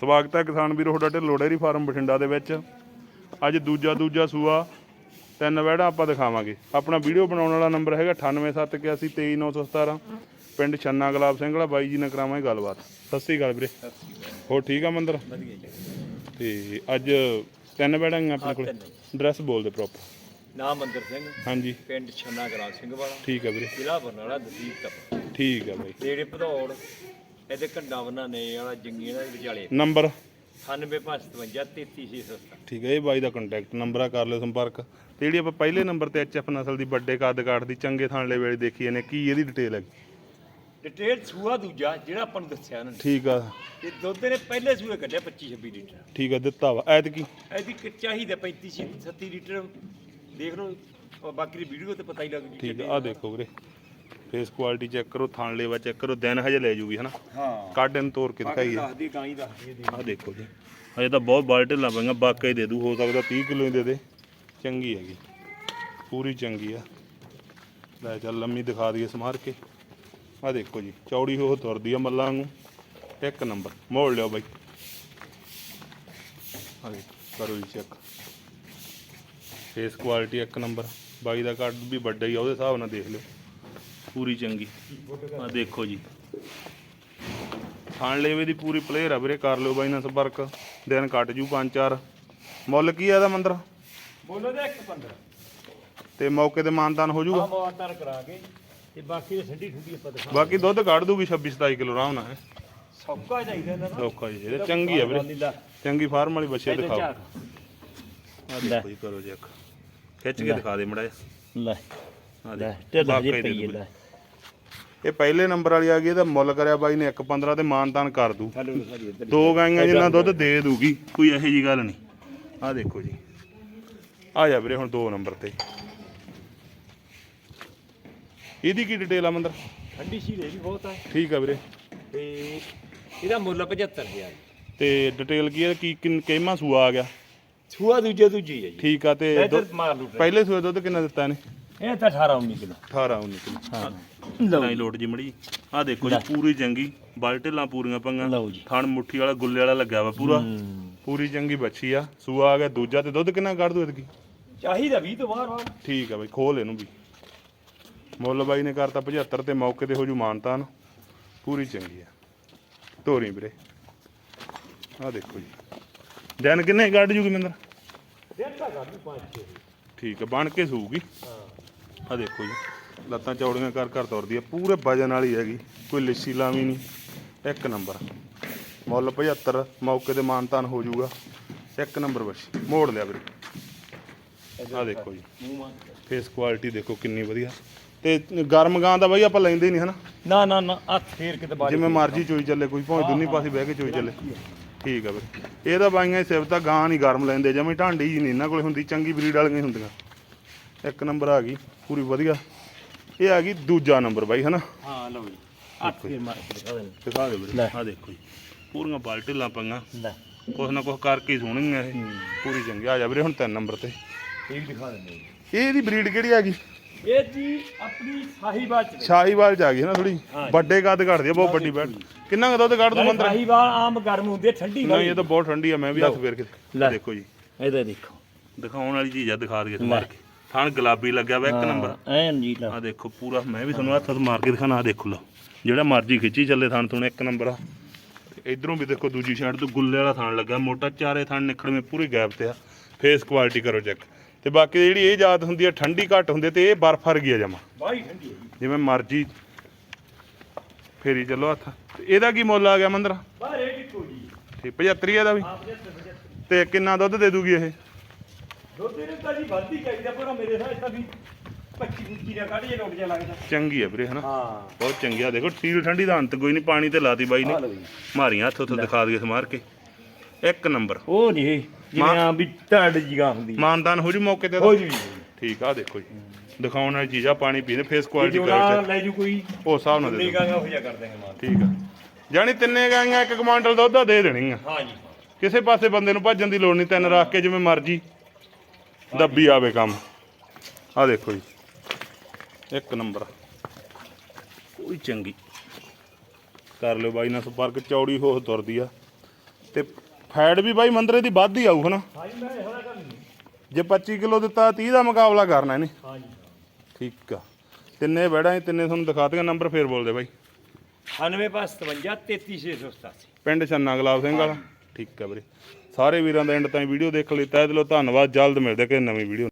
ਸਵਾਗਤ ਹੈ ਕਿਸਾਨ ਵੀਰੋ ਤੁਹਾਡਾ ਢਿੱਲੋਂ ਡੇਅਰੀ ਫਾਰਮ ਬਠਿੰਡਾ ਦੇ ਵਿੱਚ। ਅੱਜ ਦੂਜਾ ਦੂਜਾ ਸੂਆ ਤਿੰਨ ਵੜਾ ਆਪਾਂ ਦਿਖਾਵਾਂਗੇ। ਆਪਣਾ ਵੀਡੀਓ ਬਣਾਉਣ ਵਾਲਾ ਨੰਬਰ ਹੈਗਾ 9871823917 ਪਿੰਡ ਛੰਨਾ ਗੁਲਾਬ ਸਿੰਘ ਵਾਲਾ। ਬਾਈ ਜੀ ਨਾਲ ਕਰਾਵਾਂਗੇ ਗੱਲਬਾਤ। ਸਤਿ ਸ੍ਰੀ ਅਕਾਲ ਵੀਰੇ। ਹੋਰ ਠੀਕ ਆ ਮੰਦਰ? ਤੇ ਅੱਜ ਤਿੰਨ ਵੜਾ ਆਪਣੇ ਕੋਲ। ਐਡਰੈਸ ਬੋਲ ਦੇ ਪ੍ਰੋਪਰ ਨਾਮ ਮੰਦਰ ਸਿੰਘ। ਹਾਂਜੀ। ਪਿੰਡ ਛੰਨਾ ਗਰਾਜ ਸਿੰਘ ਵਾਲਾ। ਠੀਕ ਆ ਵੀਰੇ। ਜ਼ਿਲ੍ਹਾ ਬਰਨਾਲਾ ਤਹਿਸੀਲ ਤਪ। ਠੀਕ ਆ ਬਾਈ। ਨੇੜੇ ਭਦੌੜ। ਇਹਦੇ ਕੰਡਾ ਬੰਨਾ ਨੇ ਵਾਲਾ ਜੰਗੀ ਦਾ ਵਿਚਾਲੇ। ਨੰਬਰ? 9555 ਠੀਕ ਹੈ ਇਹ ਬਾਈ ਦਾ ਕੰਟੈਕਟ ਨੰਬਰ ਆ ਕਰ ਲਿਓ ਸੰਪਰਕ। ਤੇ ਜਿਹੜੀ ਆਪਾਂ ਪਹਿਲੇ ਨੰਬਰ ਤੇ ਐਚਐਫ ਨਸਲ ਦੀ ਵੱਡੇ ਕੱਦ ਕਾਠ ਦੀ ਚੰਗੇ ਥਾਂਲੇ ਵੇਲੇ ਦੇਖੀ ਇਹਨੇ ਕੀ ਇਹਦੀ ਡਿਟੇਲ ਹੈ ਡਿਟੇਲ ਸੂਆ ਦੂਜਾ ਜਿਹੜਾ ਆਪਾਂ ਨੂੰ ਦੱਸਿਆ ਉਹਨਾਂ ਨੇ। ਠੀਕ ਆ। ਇਹ ਦੁੱਧ ਨੇ ਪਹਿਲੇ ਸੂਏ ਕੱਢਿਆ 25 26 ਲੀਟਰ। ਠੀਕ ਆ ਦਿੱਤਾ ਵਾ। ਐਤਕੀ? ਇਹਦੀ ਕਿ ਚਾਹੀਦਾ 35 37 ਲੀਟਰ। ਦੇਖ ਲਓ ਬਾਕੀ ਦੀ ਵੀਡੀਓ ਤੇ ਪਤਾ ਹੀ ਲੱਗ ਜੂ ਠੀਕ ਆ ਆਹ ਦੇਖੋ ਵੀਰੇ। ਫੇਸ ਕੁਆਲਿਟੀ ਚੈੱਕ ਕਰੋ ਥਾਂ ਲੇਵਾ ਚੈੱਕ ਕਰੋ ਦਿਨ ਹਜੇ ਲੈ ਜੂਗੀ ਹਨਾ? ਹਾਂ। ਇਹਨੂੰ ਤੋੜ ਕੇ ਦਿਖਾਈਏ ਦੱਸਦੀ ਗਾਈ ਦੱਸਦੀ ਇਹਦੀ। ਆਹ ਦੇਖੋ ਜੀ। ਹਜੇ ਤਾਂ ਬਹੁਤ ਬਾਲਟੇ ਲਾ ਪਈਆਂ ਬਾਕੀ ਦੇ ਦੂ ਹੋ ਸਕਦਾ 30 ਕਿਲੋ ਹੀ ਦੇ ਦੇ। ਚੰਗੀ ਹੈਗੀ। ਪੂਰੀ ਚੰਗੀ ਆ। ਲੈ ਚੱਲ ਲੰਮੀ ਦਿਖਾ ਦਈਏ ਸਮਾਰ ਕੇ। ਆਹ ਦੇਖੋ ਜੀ ਚੌੜੀ ਹੋ ਤੁਰਦੀ ਆ ਮੱਲਾਂ ਨੂੰ ਇੱਕ ਨੰਬਰ ਮੋੜ ਲਿਓ ਬਾਈ। ਆਹ ਦੇਖੋ ਕਰੋ ਜੀ ਚੈੱਕ ਫੇਸ ਕੁਆਲਿਟੀ ਇੱਕ ਨੰਬਰ। ਬਾਈ ਦਾ ਕੱਦ ਵੀ ਵੱਡਾ ਹੀ ਆ ਉਹਦੇ ਹਿਸਾਬ ਨਾਲ ਦੇਖ ਲਿਓ। ਪੂਰੀ ਚੰਗੀ। ਆਹ ਦੇਖੋ ਜੀ। ਖਾਣ ਲੇਵੇ ਦੀ ਪੂਰੀ ਪਲੇਅਰ ਆ ਵੀਰੇ ਕਰ ਲਿਓ ਬਾਈ ਨਾਲ ਸੰਪਰਕ। ਦਿਨ ਕੱਟ ਜੂ ਪੰਜ ਚਾਰ। ਮੁੱਲ ਕੀ ਆ ਇਹਦਾ ਮੰਦਰ? ਬੋਲੋ ਦੇ 115 ਤੇ ਮੌਕੇ ਤੇ ਮਾਨਦਾਨ ਹੋ ਆ ਜੂਗਾ ਮੋਟਰ ਕਰਾ ਕੇ ਤੇ ਬਾਕੀ ਦੇ ਠੰਡੀ ਠੰਡੀ ਆਪਾਂ ਦਿਖਾ ਬਾਕੀ ਦੁੱਧ ਕੱਢ ਦੂਗੀ 26 27 ਕਿਲੋ ਆਰਾਮ ਨਾਲ। ਸੌਕਾ ਚਾਹੀਦਾ ਔਖਾ ਜੀ। ਇਹ ਚੰਗੀ ਆ ਵੀਰੇ। ਚੰਗੀ ਫਾਰਮ ਵਾਲੀ ਬੱਚੇ ਦਿਖਾਓ। ਆ ਦੇਖੋ ਜੀ ਕਰੋ ਚੈੱਕ ਖਿੱਚ ਕੇ ਦਿਖਾ ਦੇ ਮੜਾ ਲੈ। ਆ ਦੇ ਢਿੱਲ ਦੇ ਪਈ ਲੈ। ਇਹ ਪਹਿਲੇ ਨੰਬਰ ਵਾਲੀ ਆ ਗਈ ਇਹਦਾ ਮੁੱਲ ਕਰਿਆ ਬਾਈ ਨੇ 1.15 ਤੇ ਮਾਨਦਾਨ ਕਰ ਦੂ। ਦੋ ਗਾਈਆਂ ਜਿੰਨਾ ਦੁੱਧ ਦੇ ਦੂਗੀ ਕੋਈ ਇਹੋ ਜੀ ਗੱਲ ਨਹੀਂ। ਆ ਦੇਖੋ ਜੀ। ਆ ਜਾ ਵੀਰੇ ਹੁਣ ਦੋ ਨੰਬਰ ਤੇ। ਇਹਦੀ ਕੀ ਡਿਟੇਲ ਆ ਮੰਦਰ? ਠੰਡੀ ਸੀ ਵੀ ਬਹੁਤ ਆ। ਠੀਕ ਆ ਵੀਰੇ। ਤੇ ਇਹਦਾ ਮੁੱਲ 75000 ਤੇ ਡਿਟੇਲ ਕੀ ਹੈ ਕੀ ਕਿੰਨ ਸੂਆ ਆ ਗਿਆ? ਛੂਆ ਦੂਜੇ ਦੂਜੀ ਹੈ ਜੀ। ਠੀਕ ਆ ਤੇ ਪਹਿਲੇ ਸੂਏ ਦੁੱਧ ਕਿੰਨਾ ਦਿੱਤਾ ਇਹਨੇ? ਇਹ ਤਾਂ 18 19 ਕਿਲੋ। 18 19 ਕਿਲੋ। ਹਾਂ। ਨਹੀਂ ਲੋਟ ਜੀ। ਮੜੀ। ਆ ਦੇਖੋ ਜੀ ਪੂਰੀ ਚੰਗੀ ਬਲਟੇਲਾਂ ਪੂਰੀਆਂ ਪੰਗਾਂ। ਲਓ ਜੀ। ਥਣ ਮੁੱਠੀ ਵਾਲਾ ਗੁੱਲੇ ਵਾਲਾ ਲੱਗਿਆ ਵਾ ਪੂਰਾ। ਪੂਰੀ ਚੰਗੀ ਬੱਚੀ ਆ। ਸੂਆ ਆ ਗਿਆ ਦੂਜਾ ਤੇ ਦੁੱਧ ਕਿੰਨਾ ਕੱਢ ਦੂ ਇਹਦੀ ਚਾਹੀਦਾ 20 ਤੋਂ ਬਾਹਰ ਬਾਹਰ ਠੀਕ ਆ ਬਾਈ ਖੋਲ ਇਹਨੂੰ ਵੀ। ਮੁੱਲ ਬਾਈ ਨੇ ਕਰਤਾ 75 ਤੇ ਮੌਕੇ ਤੇ ਹੋ ਜੂ ਮਾਨਤਾਨ ਪੂਰੀ ਚੰਗੀ ਆ। ਤੋਰੀ ਵੀਰੇ। ਆ ਦੇਖੋ ਜੀ। ਦਿਨ ਕਿੰਨੇ ਕੱਢ ਜੂਗੀ ਮਿੰਦਰ? ਦੇਖਾ ਕਰ ਵੀ 5 6 ਠੀਕ ਆ ਬਣ ਕੇ ਸੂਗੀ। ਹਾਂ। ਆ ਦੇਖੋ ਜੀ ਲੱਤਾਂ ਚੌੜੀਆਂ ਕਰ ਕਰ ਤੁਰਦੀ ਆ ਪੂਰੇ ਵਜਨ ਵਾਲੀ ਹੈਗੀ ਕੋਈ ਲਿੱਸੀ ਲਾਵੀ ਨਹੀਂ ਇੱਕ ਨੰਬਰ। ਮੁੱਲ 75 ਮੌਕੇ ਤੇ ਮਾਨਤਾਨ ਹੋ ਜੂਗਾ ਇੱਕ ਨੰਬਰ ਬਸ ਮੋੜ ਲਿਆ ਵੀਰੇ। ਆ ਦੇਖੋ ਜੀ ਫੇਸ ਕੁਆਲਿਟੀ ਦੇਖੋ ਕਿੰਨੀ ਵਧੀਆ। ਤੇ ਗਰਮ ਗਾਂ ਦਾ ਬਾਈ ਆਪਾਂ ਲੈਂਦੇ ਹੀ ਨਹੀਂ ਹਨਾ? ਨਾ ਨਾ ਨਾ ਹੱਥ ਫੇਰ ਕੇ ਤੇ ਬਾਹਰ ਜਿਵੇਂ ਮਰਜ਼ੀ ਚੋਈ ਚੱਲੇ ਕੋਈ ਭਾਵੇਂ ਦੁੰਨੀ ਪਾਸੇ ਬਹਿ ਕੇ ਚੋਈ ਚੱਲੇ। ਠੀਕ ਆ ਵੀਰੇ। ਇਹਦਾ ਬਾਈਆਂ ਸਿਫਤਾ ਗਾਂ ਨਹੀਂ ਗਰਮ ਲੈਂਦੇ ਜਿਵੇਂ ਢਾਂਡੀ ਜੀ ਨਹੀਂ ਇਹਨਾਂ ਕੋਲੇ ਹੁੰਦੀ ਚੰਗੀ ਬਰੀਡ ਵਾਲੀਆਂ ਹੀ ਹੁੰਦੀਆਂ। ਇੱਕ ਨੰਬਰ ਆ ਗਈ ਪੂਰੀ ਵਧੀਆ। ਇਹ ਆ ਗਈ ਦੂਜਾ ਨੰਬਰ ਬਾਈ ਹਨਾ? ਹਾਂ ਲਓ ਜੀ। ਹੱਥ ਫੇਰ ਮਾਰ ਕੇ ਦਿਖਾ ਦੇਣ ਦਿਖਾ ਦੇ ਵੀਰੇ। ਆ ਦੇਖੋ ਜੀ। ਪੂਰੀਆਂ ਪੰਗਾ ਲੈ। ਕੁਛ ਨਾ ਕੁਛ ਕਰਕੇ ਹੀ ਸੋਹਣੀਆਂ ਇਹ। ਪੂਰੀ ਚੰਗੀ। ਆ ਜਾ ਵੀਰੇ ਹੁਣ ਤਿੰਨ ਨੰਬਰ ਤੇ। ਇਹ ਵੀ ਦਿਖਾ ਦਿੰਦੇ ਇਹ ਇਹਦੀ ਬਰੀਡ ਕਿਹੜੀ ਆ ਗਈ? ਇਹ ਜੀ ਆਪਣੀ ਸਾਹੀਵਾਲ ਚ। ਸ਼ਾਹੀਵਾਲ ਚ ਆ ਗਈ ਨਾ ਥੋੜੀ ਹਾਂ ਜੀ। ਵੱਡੇ ਕੱਦ ਘੜਦੀ ਆ ਬਹੁਤ ਵੱਡੀ ਬੈਡ ਕਿੰਨਾ ਕੁ ਦੁੱਧ ਕੱਢ ਦੂ ਮੰਦਰ ਸਾਹੀਵਾਲ ਆਮ ਗਰਮ ਹੁੰਦੇ ਠੰਡੀ ਨਹੀਂ ਇਹ ਤਾਂ ਬਹੁਤ ਠੰਡੀ ਆ ਮੈਂ ਵੀ ਹੱਥ ਫੇਰ ਕੇ ਲੈ। ਦੇਖੋ ਜੀ। ਇਹਦਾ ਦੇਖੋ। ਦਿਖਾਉਣ ਵਾਲੀ ਚੀਜ਼ ਆ ਦਿਖਾ ਦਈਏ ਮਾਰ ਕੇ ਥਣ ਗੁਲਾਬੀ ਲੱਗਿਆ ਵਾ ਇੱਕ ਨੰਬਰ। ਐਨ ਜੀ ਲਾ। ਆ ਦੇਖੋ ਪੂਰਾ ਮੈਂ ਵੀ ਤੁਹਾਨੂੰ ਹੱਥ ਮਾਰ ਕੇ ਦਿਖਾਣਾ ਆ ਦੇਖੋ ਲਓ। ਜਿਹੜਾ ਮਰਜ਼ੀ ਖਿੱਚੀ ਚੱਲੇ ਥਣ ਤੋਂ ਇੱਕ ਨੰਬਰ ਆ। ਇਧਰੋਂ ਵੀ ਦੇਖੋ ਦੂਜੀ ਸਾਈਡ ਤੋਂ ਗੁੱਲੇ ਵਾਲਾ ਥਣ ਲੱਗਾ। ਮੋਟਾ ਚਾਰੇ ਥਣ ਨਿਕੜਵੇਂ ਪੂਰੀ ਗੈਪ ਤੇ ਆ। ਫੇਸ ਕੁਆਲਿਟੀ ਕਰੋ ਚੈੱਕ ਤੇ ਬਾਕੀ ਜਿਹੜੀ ਇਹ ਜਾਤ ਹੁੰਦੀ ਆ ਠੰਡੀ ਘੱਟ ਹੁੰਦੀ ਤੇ ਇਹ ਬਰਫ ਵਰਗੀ ਆ ਜਮਾ। ਬਾਈ ਠੰਡੀ ਹੈ ਜੀ। ਜਿਵੇਂ ਮਰਜ਼ੀ ਫੇਰੀ ਚੱਲੋ ਹੱਥ। ਇਹਦਾ ਕੀ ਮੁੱਲ ਆ ਗਿਆ ਮੰਦਰ? ਬਾਹਰ ਇਹ ਕਿੱਥੋਂ ਜੀ? ਤੇ 75 ਇਹਦਾ ਵੀ। ਆਪ ਦੇ 75 ਤੇ ਕਿੰਨਾ ਦੁੱਧ ਦੇ ਦੂਗੀ ਇਹ? ਦੁੱਧ ਇਹਨੂੰ ਤਾਂ ਜੀ ਵੱਧ ਹੀ ਚਾਹੀਦਾ ਪਰ ਮੇਰੇ ਸਾਹ ਤਾਂ ਵੀ 25 25 ਦਾ ਕੱਢ ਜੇ ਰੋਟ ਜਾ ਲੱਗਦਾ। ਚੰਗੀ ਆ ਵੀਰੇ ਹਨਾ? ਹਾਂ। ਬਹੁਤ ਚੰਗੀ ਆ। ਦੇਖੋ ਸੀਲ ਠੰਡੀ ਦਾ ਅੰਤ ਕੋਈ ਨਹੀਂ ਪਾਣੀ ਤੇ ਲਾਤੀ ਬਾਈ ਨੇ। ਆ ਲਓ ਜੀ। ਮਾਰੀਆਂ ਹੱਥ ਉੱਥੇ ਦਿਖਾ ਦਈਏ ਸਮਾਰ ਕੇ। ਇੱਕ ਨੰਬਰ। ਉਹ ਨਹੀਂ ਇਹ ਜਿਵੇਂ ਆ ਵੀ ਢਾਡ ਜੀਗਾ ਹੁੰਦੀ। ਮਾਨਦਾਨ ਹੋ ਜੂ ਮੌਕੇ ਤੇ ਹੋ ਤਾਂ? ਜੀ। ਠੀਕ ਆ ਦੇਖੋ ਜੀ। ਦਿਖਾਉਣ ਵਾਲੀ ਚੀਜ਼ ਆ ਪਾਣੀ ਪੀਣੇ ਫੇਸ ਕੁਆਲਿਟੀ ਜੋ ਨਾ। ਲੈ ਜੂ ਕੋਈ ਉਸ ਹਿਸਾਬ ਨਾਲ ਦੇ ਦਿਓ। ਗਾ ਹੋ ਜਾ ਕਰ ਦੇਂਗੇ ਮਾਲ ਠੀਕ ਆ। ਜਾਣੀ ਤਿੰਨੇ ਗਾਈਆਂ ਇੱਕ ਕਮਾਂਡਲ ਦੁੱਧ ਦਾ ਦੇ ਦੇਣੀ ਆ। ਹਾਂ ਜੀ। ਕਿਸੇ ਪਾਸੇ ਬੰਦੇ ਨੂੰ ਭੱਜਣ ਦੀ ਲੋੜ ਨਹੀਂ ਤਿੰਨ ਰੱਖ ਕੇ ਜਿਵੇਂ ਮਰਜ਼ੀ। ਦੱਬੀ ਆਵੇ ਕੰਮ। ਆ ਦੇਖੋ ਜੀ। ਇੱਕ ਨੰਬਰ। ਕੋਈ ਚੰਗੀ। ਕਰ ਲਿਓ ਬਾਈ ਨਾਲ ਸੰਪਰਕ ਚੌੜੀ ਹੋ ਤੁਰਦੀ ਆ। ਤੇ ਫੈਟ ਵੀ ਬਾਈ ਮੰਦਰੇ ਦੀ ਵੱਧ ਹੀ ਆਊ ਹਨਾ? ਜੇ 25 ਕਿਲੋ ਦਿੱਤਾ 30 ਦਾ ਮੁਕਾਬਲਾ ਕਰਨਾ ਇਹਨੇ। ਹਾਂਜੀ। ਠੀਕ ਆ। ਤਿੰਨੇ ਬੈੜਾਂ ਇਹ ਤਿੰਨੇ ਤੁਹਾਨੂੰ ਦਿਖਾ ਦਿਆਂ ਨੰਬਰ ਫੇਰ ਬੋਲ ਦੇ ਬਾਈ 9557 33687 ਪਿੰਡ ਛੰਨਾ ਗੁਲਾਬ ਸਿੰਘ ਵਾਲਾ। ਠੀਕ ਆ ਵੀਰੇ। ਸਾਰੇ ਵੀਰਾਂ ਦਾ ਐਂਡ ਤਾਈਂ ਵੀਡੀਓ ਦੇਖਣ ਲਈ, ਤਹਿ ਦਿਲੋਂ ਧੰਨਵਾਦ, ਜਲਦ ਮਿਲਦੇ ਕਿ ਨਵੀਂ ਵੀਡੀਓ